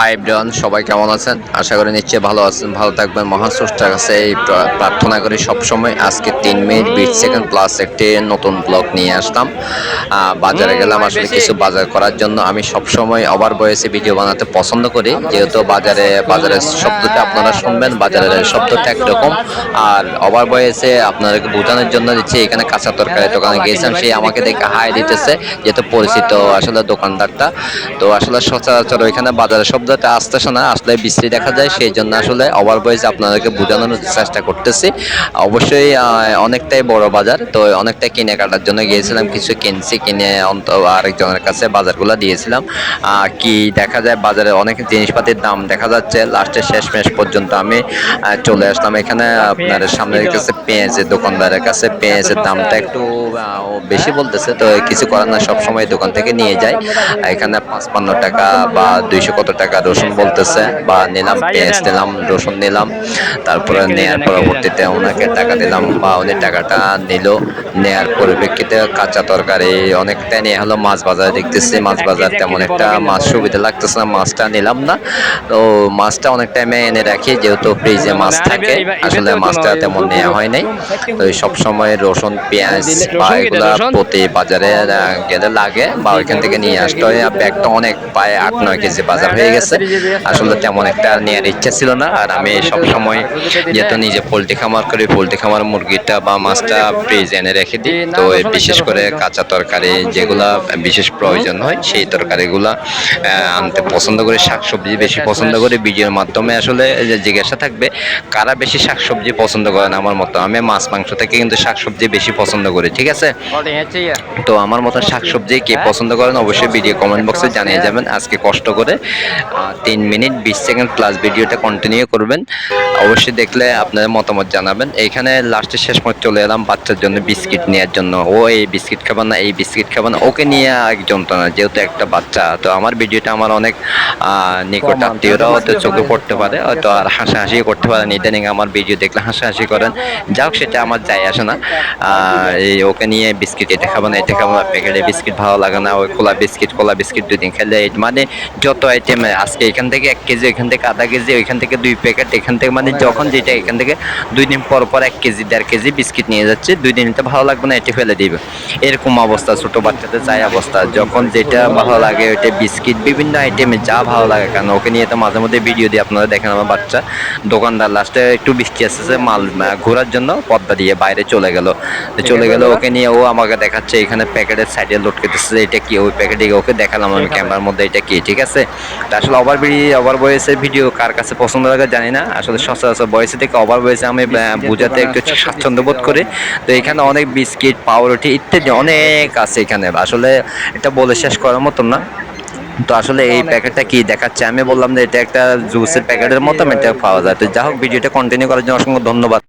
High Brian সবাই কেমন আছেন? আশা করি নিশ্চয়ই ভালো আছেন ভালো থাকবেন। মহান স্রষ্টার কাছে এই প্রার্থনা করি সবসময়। আজকে তিন মিনিট বিশ সেকেন্ড প্লাস একটি নতুন ব্লগ নিয়ে আসলাম। বাজারে গেলাম আসলে কিছু বাজার করার জন্য। আমি সবসময় ওভার বয়সে ভিডিও বানাতে পছন্দ করি। যেহেতু বাজারে বাজারের শব্দটা আপনারা শুনবেন বাজারের শব্দটা একরকম আর ওভার বয়সে আপনাদেরকে বোঝানোর জন্য দিচ্ছি এখানে কাঁচা তরকারি দোকানে গিয়েছিলাম সেই আমাকে দেখে হাই দিতেছে যেহেতু পরিচিত আসলে দোকানদারটা। তো আসলে সচরাচর ওইখানে বাজারের শব্দটা আসতেছে না আসলে বিশ্রী দেখা যায়, সেই জন্য আসলে ওভার আপনাদেরকে বোঝানোর চেষ্টা করতেছি। অবশ্যই অনেকটাই বড় বাজার, তো অনেকটাই কিনে কাটার জন্য গিয়েছিলাম, কিছু কিনছি, কিনে আরেকজনের কাছে বাজারগুলো দিয়েছিলাম। কি দেখা যায়, বাজারে অনেক জিনিসপাতির দাম দেখা যাচ্ছে। লাস্টের শেষ মেশ পর্যন্ত আমি চলে আসলাম। এখানে আপনার সামনের কাছে পেঁয়াজের দোকানদারের কাছে। পেঁয়াজের দামটা একটু বেশি বলতেছে, তো কিছু করার না, সবসময় দোকান থেকে নিয়ে যায় এখানে পাঁচপান্ন টাকা বা দুইশো কত টাকা রসুন বলতেছে বা নিলাম পেঁয়াজ নিলাম রসুন নিলাম তারপরে নেয়ার পরবর্তীতে ওনাকে টাকা দিলাম বা উনি টাকাটা নিল নেয়ার পরিপ্রেক্ষিতে কাঁচা তরকারি অনেকটা নিয়ে হলো মাছ বাজারে দেখতেছি মাছ বাজার তেমন একটা মাছ সুবিধা লাগতেছে না মাছটা নিলাম না। তো মাছটা অনেক টাইমে এনে রাখি যেহেতু ফ্রিজে মাছ থাকে আসলে মাছটা তেমন নেওয়া হয় নাই। তো সব সময় রসুন পেঁয়াজ বা এগুলা প্রতি বাজারে গেলে লাগে বা ওইখান থেকে নিয়ে আসতে হয়। ব্যাগটা অনেক প্রায় আট নয় কেজি বাজার হয়ে গেছে। আসলে তেমন একটা নেওয়ার ইচ্ছা ছিল না, আর আমি সব সময় যেহেতু নিজে পোলট্রি খামার করি, পোলট্রি খামার মুরগিটা বা মাছটা ফ্রিজ এনে রেখে দিই। তো বিশেষ করে কাঁচা তরকারি যেগুলা বিশেষ প্রয়োজন হয়, সেই তরকারিগুলা আনতে পছন্দ করি, শাকসবজি বেশি পছন্দ করি। ভিডিওর মাধ্যমে আসলে জিজ্ঞাসা থাকবে, কারা বেশি শাকসবজি পছন্দ করেন আমার মতো? আমি মাছ, মাংস থেকে কিন্তু শাকসবজি বেশি পছন্দ করি, ঠিক আছে? তো আমার মতো শাকসবজি কে পছন্দ করেন অবশ্যই ভিডিও কমেন্ট বক্সে জানিয়ে যাবেন। আজকে কষ্ট করে তিন মিনিট বিশ সেকেন্ড প্লাস ভিডিওটা কন্টিনিউ করবেন। অবশ্যই দেখলে আপনাদের মতামত জানাবেন। এইখানে লাস্টে শেষ মত চলে এলাম বাচ্চার জন্য বিস্কিট নেওয়ার জন্য। ও এই বিস্কিট খাবে না এই বিস্কিট খাবে না। ওকে নিয়ে এক যন্ত্রণা যেহেতু একটা বাচ্চা। তো আমার ভিডিওটা আমার অনেক নিকট আত্মীয়রাও হয়তো চোখে পড়তে পারে হয়তো আর হাসাহাসি করতে পারেন ইদানিং আমার ভিডিও দেখলে হাসাহাসি করেন। যাক সেটা আমার যায় আসে না। এই ওকে নিয়ে বিস্কিট এটা খাব না এটা খাব না প্যাকেটে বিস্কিট ভালো লাগে না। ওই খোলা বিস্কিট খোলা বিস্কিট দুই দিন খেলে মানে যত আইটেম আজকে এখান থেকে এক কেজি এখান থেকে আধা কেজি ওইখান থেকে দুই প্যাকেট এখান থেকে মানে যখন যেটা এখান থেকে দুই দিন পর পর এক কেজি দেড় কেজি বিস্কিট নিয়ে যাচ্ছে। দুই দিন এটা ভালো লাগবে না এটা ফেলে দিবে। এরকম অবস্থা ছোট বাচ্চাদের চাই অবস্থা। যখন যেটা ভালো লাগে ওইটা বিস্কিট বিভিন্ন আইটেমে যা ভালো লাগে কারণ ওকে নিয়ে তো মাঝে মধ্যে ভিডিও দিয়ে আপনারা দেখেন আমার বাচ্চা। দোকানদার লাস্টে একটু বৃষ্টি আসতেছে মাল ঘোরার জন্য পদ্মা দিয়ে বাইরে চলে গেল। তো চলে গেল ওকে নিয়ে ও আমাকে দেখাচ্ছে এখানে প্যাকেটের সাইডে লোড করতেছে এটা কি? ওই প্যাকেটে ওকে দেখালাম আমি ক্যামেরার মধ্যে এটা কি? ঠিক আছে? তো আসলে ওভার ব্রিজ ওভার বয়সের ভিডিও কার কাছে পছন্দ লাগে জানি না। আসলে সচরাচর বয়সে থেকে ওভার বয়সে আমি বোঝাতে একটু স্বাচ্ছন্দ্য বোধ করি। তো এখানে অনেক বিস্কিট পাউরুটি ইত্যাদি অনেক আছে এখানে। আসলে এটা বলে শেষ করার মতন না। তো আসলে এই প্যাকেটটা কি দেখাচ্ছে? আমি বললাম যে এটা একটা জুসের প্যাকেটের মতো এটা পাওয়া যায়। তো যাই হোক ভিডিওটা কন্টিনিউ করার জন্য অসংখ্য ধন্যবাদ।